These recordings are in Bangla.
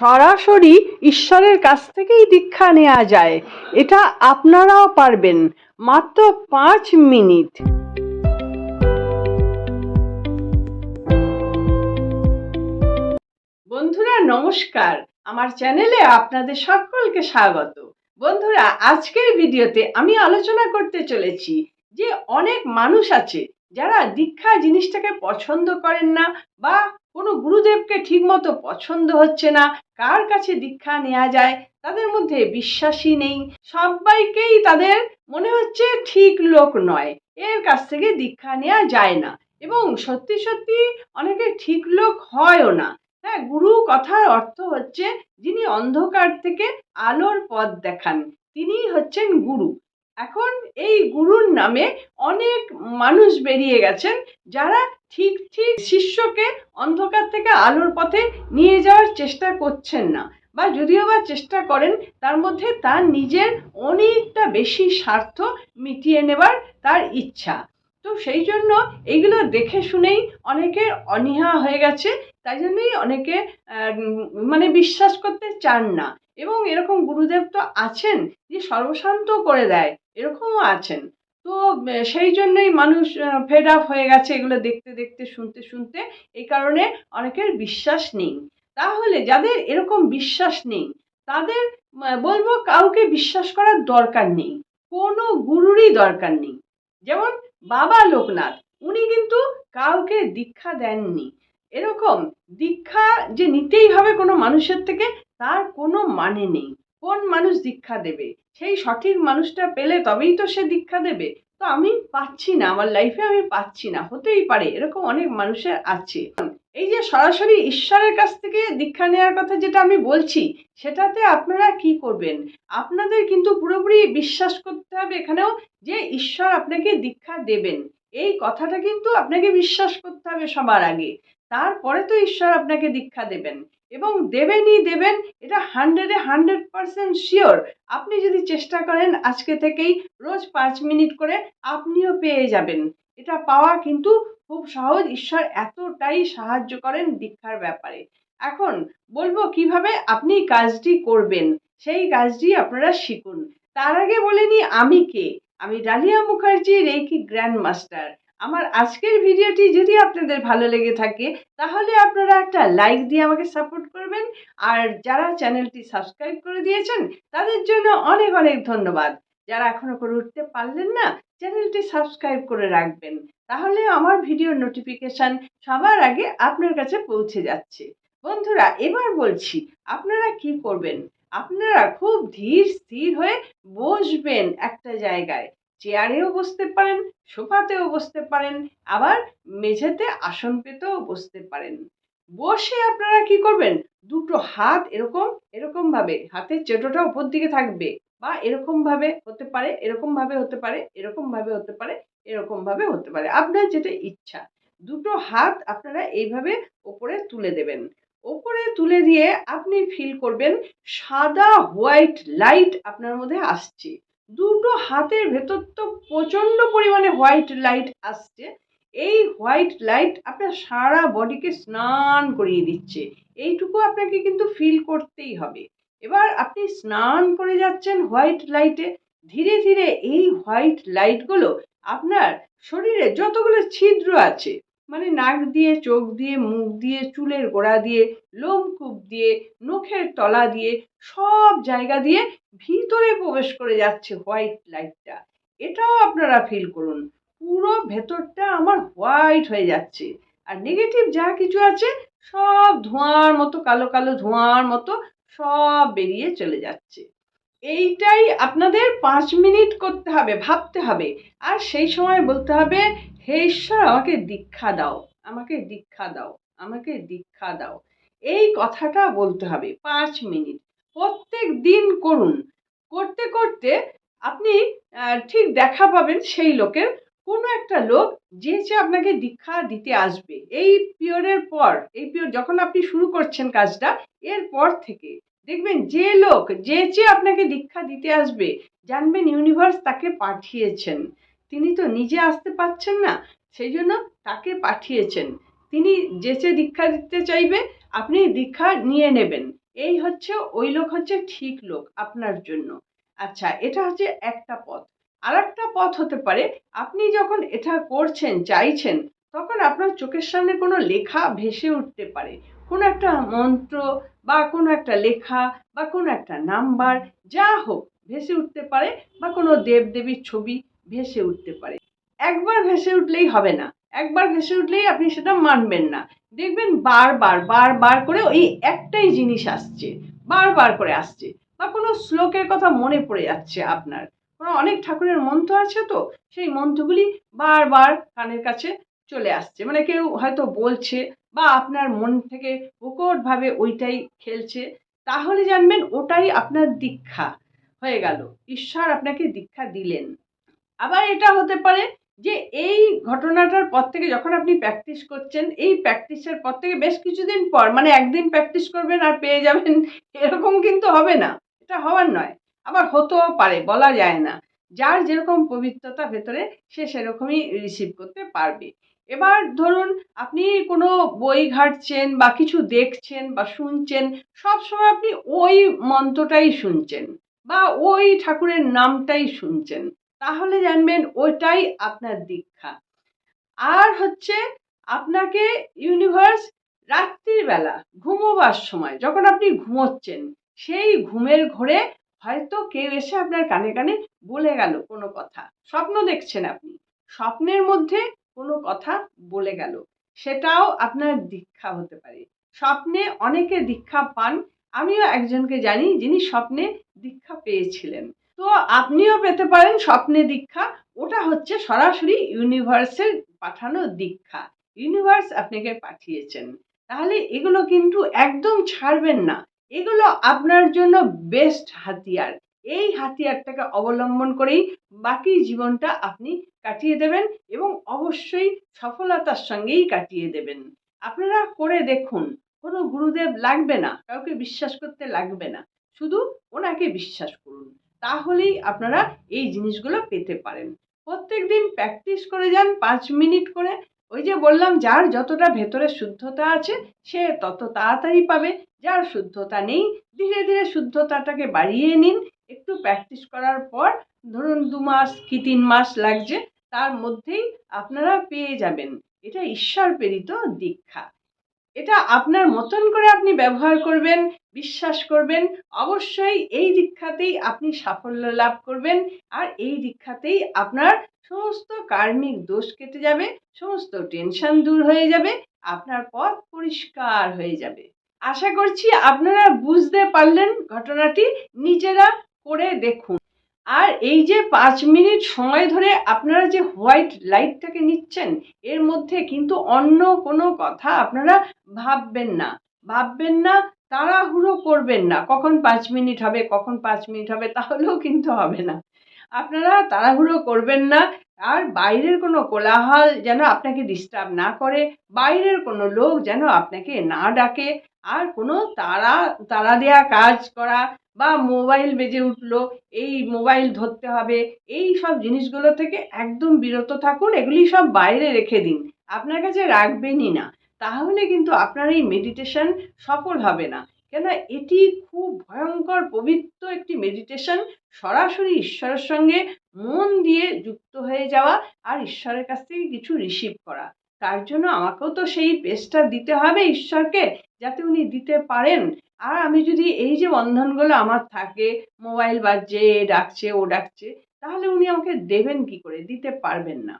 সরাসরি ঈশ্বরের কাছ থেকেই দীক্ষা নেওয়া যায়। এটা আপনারাও পারবেন। মাত্র পাঁচ মিনিট। বন্ধুরা, নমস্কার। আমার চ্যানেলে আপনাদের সকলকে স্বাগত। বন্ধুরা, আজকের ভিডিওতে আমি আলোচনা করতে চলেছি যে অনেক মানুষ আছে যারা দীক্ষা জিনিসটাকে পছন্দ করেন না বা কোনো গুরুদেবকে ঠিকমতো পছন্দ হচ্ছে না, কার কাছে দীক্ষা নেওয়া যায়, তাদের মধ্যে বিশ্বাসী নেই, সবাইকেই তাদের মনে হচ্ছে ঠিক লোক নয়, এর কাছ থেকে দীক্ষা নেওয়া যায় না, এবং সত্যি সত্যি অনেকে ঠিক লোক হয়ও না। হ্যাঁ গুরু কথার অর্থ হচ্ছে যিনি অন্ধকার থেকে আলোর পথ দেখান, তিনিই হচ্ছেন গুরু। এখন এই গুরুর নামে অনেক মানুষ বেরিয়ে গেছেন, যারা ঠিক ঠিক শিষ্যকে অন্ধকার থেকে আলোর পথে নিয়ে যাওয়ার চেষ্টা করছেন না বা যদিও বা চেষ্টা করেন, তার মধ্যে তার নিজের অনেকটা বেশি স্বার্থ মিটিয়ে নেবার তার ইচ্ছা। তো সেই জন্য এইগুলো দেখে শুনেই অনেকের অনীহা হয়ে গেছে, তাই জন্যই অনেকে মানে বিশ্বাস করতে চান না। এবং এরকম গুরুদেব তো আছেন, যে সর্বশান্ত করে দেয়, এরকমও আছেন। তো সেই জন্যই মানুষ ফেড আপ হয়ে গেছে এগুলো দেখতে দেখতে, শুনতে শুনতে। এই কারণে অনেকের বিশ্বাস নেই। তাহলে যাদের এরকম বিশ্বাস নেই, তাদের বলব কাউকে বিশ্বাস করার দরকার নেই। কোনো গুরুরই দরকার নেই। যেমন বাবা লোকনাথ, উনি কিন্তু কাউকে দীক্ষা দেননি। এরকম দীক্ষা যে নিতেই হবে কোনো মানুষের থেকে, তার কোনো মানে নেই। কোন মানুষ দীক্ষা দেবে? সেই সঠিক মানুষটা পেলে তবেই তো সে দীক্ষা দেবে। তো আমি পাচ্ছি না, আমার লাইফে আমি পাচ্ছি না, হতেই পারে, এরকম অনেক মানুষের আছে। এই যে সরাসরি ঈশ্বরের কাছ থেকে দীক্ষা নেওয়ার কথা যেটা আমি বলছি, সেটাতে আপনারা কি করবেন? আপনাদের কিন্তু পুরোপুরি বিশ্বাস করতে হবে এখানেও যে ঈশ্বর আপনাকে দীক্ষা দেবেন। এই কথাটা কিন্তু আপনাকে বিশ্বাস করতে হবে সবার আগে। তারপরে তো ঈশ্বর আপনাকে দীক্ষা দেবেন। এবং দেবেনই দেবেন, এটা হান্ড্রেডে হান্ড্রেড পারসেন্ট শিওর আপনি যদি চেষ্টা করেন আজকে থেকেই রোজ পাঁচ মিনিট করে, আপনিও পেয়ে যাবেন। এটা পাওয়া কিন্তু খুব সহজ। ঈশ্বর এতটাই সাহায্য করেন দীক্ষার ব্যাপারে। এখন বলব কীভাবে আপনি কাজটি করবেন। সেই কাজটি আপনারা শিখুন। তার আগে বলে নিই আমি কে? আমি Dalia Mukherjee reiki grand master আমার আজকের ভিডিওটি যদি আপনাদের ভালো লেগে থাকে, তাহলে আপনারা একটা লাইক দিয়ে আমাকে সাপোর্ট করবেন। আর যারা চ্যানেলটি সাবস্ক্রাইব করে দিয়েছেন, তাদের জন্য অনেক অনেক ধন্যবাদ। যারা এখনও করে উঠতে পারলেন না, চ্যানেলটি সাবস্ক্রাইব করে রাখবেন। তাহলে আমার ভিডিওর নোটিফিকেশান সবার আগে আপনার কাছে পৌঁছে যাচ্ছে। বন্ধুরা, এবার বলছি, আপনারা কি করবেন? আপনারা খুব ধীর স্থির হয়ে বসবেন একটা জায়গায়। চেয়ারেও বসতে পারেন, সোফাতেও বসতে পারেন, আবার মেঝেতে আসন পেতেও বসতে পারেন। বসে আপনারা কি করবেন? দুটো হাত এরকম এরকম ভাবে হাতের চেটোটা উপর দিকে থাকবে বা এরকম ভাবে হতে পারে এরকম ভাবে হতে পারে এরকম ভাবে হতে পারে এরকম ভাবে হতে পারে। আপনার যেটা ইচ্ছা। দুটো হাত আপনারা এইভাবে ওপরে তুলে দেবেন। ওপরে তুলে দিয়ে আপনি ফিল করবেন সাদা হোয়াইট লাইট আপনার মধ্যে আসছে। দুটো হাতের ভেতর তো প্রচণ্ড পরিমাণে হোয়াইট লাইট আসছে। এই হোয়াইট লাইট আপনার সারা বডিকে স্নান করিয়ে দিচ্ছে। এইটুকু আপনাকে কিন্তু ফিল করতেই হবে। এবার আপনি স্নান করে যাচ্ছেন হোয়াইট লাইটে ধীরে ধীরে এই হোয়াইট লাইটগুলো আপনার শরীরে যতগুলো ছিদ্র আছে মানে নাক দিয়ে, চোখ দিয়ে, মুখ দিয়ে, চুলের গোড়া দিয়ে লোমকূপ দিয়ে, নখের তলা দিয়ে, সব জায়গা দিয়ে ভিতরে প্রবেশ করে যাচ্ছে হোয়াইট লাইটটা। এটাও আপনারা ফিল করুন। পুরো ভেতরটা আমার হোয়াইট হয়ে যাচ্ছে। আর নেগেটিভ যা কিছু আছে, সব ধোঁয়ার মতো, কালো কালো ধোঁয়ার মতো, সব বেরিয়ে চলে যাচ্ছে। এইটাই আপনাদের পাঁচ মিনিট করতে হবে, ভাবতে হবে। আর সেই সময় বলতে হবে, হে ঈশ্বর, আমাকে দীক্ষা দাও, আমাকে দীক্ষা দাও, আমাকে দীক্ষা দাও। এই কথাটা বলতে হবে পাঁচ মিনিট। প্রত্যেক দিন করুন। করতে করতে আপনি ঠিক দেখা পাবেন সেই লোকের। কোনো একটা লোক যে আপনাকে দীক্ষা দিতে আসবে, এই পিরিয়ডের পর, এই পিরিয়ড যখন আপনি শুরু করছেন কাজটা এর পর থেকে। দেখবেন যে লোক, যে যে আপনাকে দীক্ষা দিতে আসবে, জানবেন ইউনিভার্স তাকে পাঠিয়েছেন। তিনি তো নিজে আসতে পারছেন না, সেই জন্য তাকে পাঠিয়েছেন। তিনি যে যেচে দীক্ষা দিতে চাইবে, আপনি দীক্ষা নিয়ে নেবেন। এই হচ্ছে, ওই লোক হচ্ছে ঠিক লোক আপনার জন্য। আচ্ছা এটা হচ্ছে একটা পথ। আর একটা পথ হতে পারে, আপনি যখন এটা করছেন, চাইছেন, তখন আপনার চোখের সামনে কোনো লেখা ভেসে উঠতে পারে। কোনো একটা মন্ত্র বা কোনো একটা লেখা বা কোনো একটা নাম্বার, যা হোক, ভেসে উঠতে পারে বা কোনো দেবদেবীর ছবি ভেসে উঠতে পারে। একবার ভেসে উঠলেই হবে না। একবার ভেসে উঠলেই আপনি সেটা মানবেন না। দেখবেন বারবার বারবার করে ওই একটাই জিনিস আসছে, বারবার করে আসছে। বা কোনো শ্লোকের কথা মনে পড়ে যাচ্ছে আপনার। কোনো অনেক ঠাকুরের মন্ত্র আছে তো, সেই মন্ত্রগুলি বারবার কানের কাছে চলে আসছে। মানে কেউ হয়তো বলছে বা আপনার মন থেকে প্রকটভাবে ওইটাই খেলছে, তাহলে জানবেন ওটাই আপনার দীক্ষা হয়ে গেল। ঈশ্বর আপনাকে দীক্ষা দিলেন। আবার এটা হতে পারে যে এই ঘটনাটার পর থেকে যখন আপনি প্র্যাকটিস করছেন, এই প্র্যাকটিসের পর থেকে বেশ কিছুদিন পর মানে একদিন প্র্যাকটিস করবেন আর পেয়ে যাবেন, এরকম কিন্তু হবে না। এটা হওয়ার নয়। আবার হতেও পারে, বলা যায় না। যার যেরকম পবিত্রতা ভেতরে, সে সেরকমই রিসিভ করতে পারবে। এবার ধরুন আপনি কোনো বই ঘাঁটছেন বা কিছু দেখছেন বা শুনছেন সব সময় আপনি ওই মন্ত্রটাই শুনছেন বা ওই ঠাকুরের নামটাই শুনছেন। তাহলে জানবেন ওইটাই আপনার দীক্ষা। আর হচ্ছে আপনাকে ইউনিভার্স রাত্রির বেলা ঘুমোবার সময় যখন আপনি ঘুমোচ্ছেন, সেই ঘুমের ঘোরে হয়তো কেউ এসে আপনার কানে কানে বলে গেল কোনো কথা। স্বপ্ন দেখছেন আপনি। স্বপ্নের মধ্যে কোনো কথা বলে গেল। সেটাও আপনার দীক্ষা হতে পারে। স্বপ্নে অনেকে দীক্ষা পান। আমিও একজনকে জানি যিনি স্বপ্নে দীক্ষা পেয়েছিলেন। তো আপনিও পেতে পারেন স্বপ্নে দীক্ষা। ওটা হচ্ছে সরাসরি ইউনিভার্সের পাঠানো দীক্ষা। ইউনিভার্স আপনাকে পাঠিয়েছেন। তাহলে এগুলো কিন্তু একদম ছাড়বেন না। এগুলো আপনার জন্য বেস্ট হাতিয়ার। এই হাতিয়ারটাকে অবলম্বন করেই বাকি জীবনটা আপনি কাটিয়ে দেবেন এবং অবশ্যই সফলতার সঙ্গেই কাটিয়ে দেবেন। আপনারা করে দেখুন, কোনো গুরুদেব লাগবে না, কাউকে বিশ্বাস করতে লাগবে না, শুধু ওনাকে বিশ্বাস করুন। তাহলেই আপনারা এই জিনিসগুলো পেতে পারেন। প্রত্যেক দিন প্র্যাকটিস করে যান পাঁচ মিনিট করে। ওই যে বললাম, যার যতটা ভেতরে শুদ্ধতা আছে, সে তত তাড়াতাড়ি পাবে। যার শুদ্ধতা নেই, ধীরে ধীরে শুদ্ধতাটাকে বাড়িয়ে নিন। একটু প্র্যাকটিস করার পর ধরুন দু মাস কি তিন মাস লাগছে, তার মধ্যেই আপনারা পেয়ে যাবেন। এটা ঈশ্বর প্রেরিত দীক্ষা। এটা আপনার মতন করে আপনি ব্যবহার করবেন, বিশ্বাস করবেন, অবশ্যই এই দীক্ষাতেই আপনি সাফল্য লাভ করবেন আর এই দীক্ষাতেই আপনার সমস্ত কার্মিক দোষ কেটে যাবে, সমস্ত টেনশন দূর হয়ে যাবে, আপনার পথ পরিষ্কার হয়ে যাবে। আশা করছি আপনারা বুঝতে পারলেন ঘটনাটি, নিজেরা করে দেখুন। আর এই যে পাঁচ মিনিট সময় ধরে আপনারা যে হোয়াইট লাইটটাকে নিচ্ছেন, এর মধ্যে কিন্তু অন্য কোনো কথা আপনারা ভাববেন না। ভাববেন না, তাড়াহুড়ো করবেন না। কখন পাঁচ মিনিট হবে, কখন পাঁচ মিনিট হবে, তাহলেও কিন্তু হবে না। আপনারা তাড়াহুড়ো করবেন না, আর বাইরের কোনো কোলাহল যেন আপনাকে ডিস্টার্ব না করে, বাইরের কোনো লোক যেন আপনাকে না ডাকে, আর কোনো তাড়া তাড়া দেয়া কাজ করা বা মোবাইল বেজে উঠল, এই মোবাইল ধরতে হবে, এই সব জিনিসগুলো থেকে একদম বিরত থাকুন, এগুলি সব বাইরে রেখে দিন, আপনার কাছে রাখবেনই না। তাহলে কিন্তু আপনার এই মেডিটেশন সফল হবে না। কেন এটি খুব ভয়ঙ্কর, পবিত্র একটি মেডিটেশন সরাসরি ঈশ্বরের সঙ্গে মন দিয়ে যুক্ত হয়ে যাওয়া আর ঈশ্বরের কাছ থেকে কিছু রিসিভ করা। তার জন্য আমাকেও তো সেই পেজটা দিতে হবে ঈশ্বরকে, যাতে উনি দিতে পারেন। আর আমি যদি এই যে বন্ধনগুলো আমার থাকে মোবাইল বাজছে, এ ডাকছে, ও ডাকছে, তাহলে উনি আমাকে দেবেন কি করে? দিতে পারবেন না।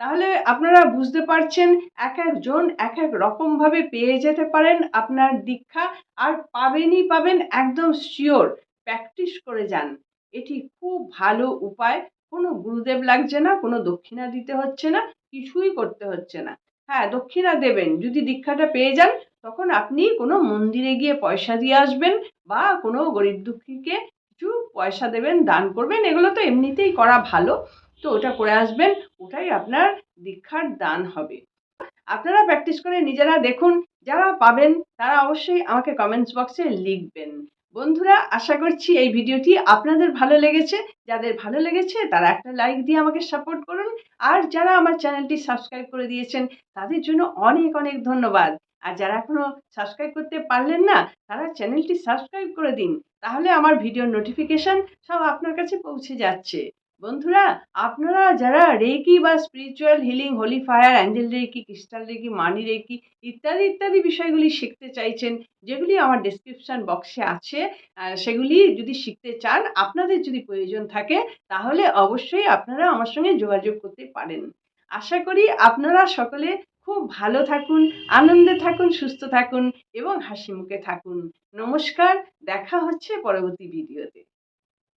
তাহলে আপনারা বুঝতে পারছেন, এক একজন এক এক রকমভাবে পেয়ে যেতে পারেন আপনার দীক্ষা, আর পাবেনই পাবেন একদম শিওর প্র্যাকটিস করে যান। এটি খুব ভালো উপায়। কোনো গুরুদেব লাগছে না, কোনো দক্ষিণা দিতে হচ্ছে না, কিছুই করতে হচ্ছে না। হ্যাঁ দক্ষিণা দেবেন। যদি দীক্ষাটা পেয়ে যান, তখন আপনি কোনো মন্দিরে গিয়ে পয়সা দিয়ে আসবেন বা কোনো গরিব দুঃখীকে কিছু পয়সা দেবেন, দান করবেন। এগুলো তো এমনিতেই করা ভালো। তো ওটা করে আসবেন, ওটাই আপনার দীক্ষার দান হবে। আপনারা প্র্যাকটিস করে নিজেরা দেখুন, যারা পাবেন, তারা অবশ্যই আমাকে কমেন্টস বক্সে লিখবেন। বন্ধুরা, আশা করছি এই ভিডিওটি আপনাদের ভালো লেগেছে। যাদের ভালো লেগেছে, তারা একটা লাইক দিয়ে আমাকে সাপোর্ট করুন। আর যারা আমার চ্যানেলটি সাবস্ক্রাইব করে দিয়েছেন, তাদের জন্য অনেক অনেক ধন্যবাদ। আর যারা এখনও সাবস্ক্রাইব করতে পারলেন না, তারা চ্যানেলটি সাবস্ক্রাইব করে দিন। তাহলে আমার ভিডিওর নোটিফিকেশান সব আপনার কাছে পৌঁছে যাচ্ছে। বন্ধুরা, আপনারা যারা রেকি বা spiritual healing holy fire angel reiki crystal reiki money reiki ইত্যাদি ইত্যাদি বিষয়গুলি শিখতে চাইছেন, যেগুলি আমার ডেসক্রিপশন বক্সে আছে সেগুলি যদি শিখতে চান, আপনাদের যদি প্রয়োজন থাকে, তাহলে অবশ্যই আপনারা আমার সঙ্গে যোগাযোগ করতে পারেন। আশা করি আপনারা সকলে খুব ভালো থাকুন, আনন্দে থাকুন, সুস্থ থাকুন এবং হাসি মুখে থাকুন। নমস্কার, দেখা হচ্ছে পরবর্তী ভিডিওতে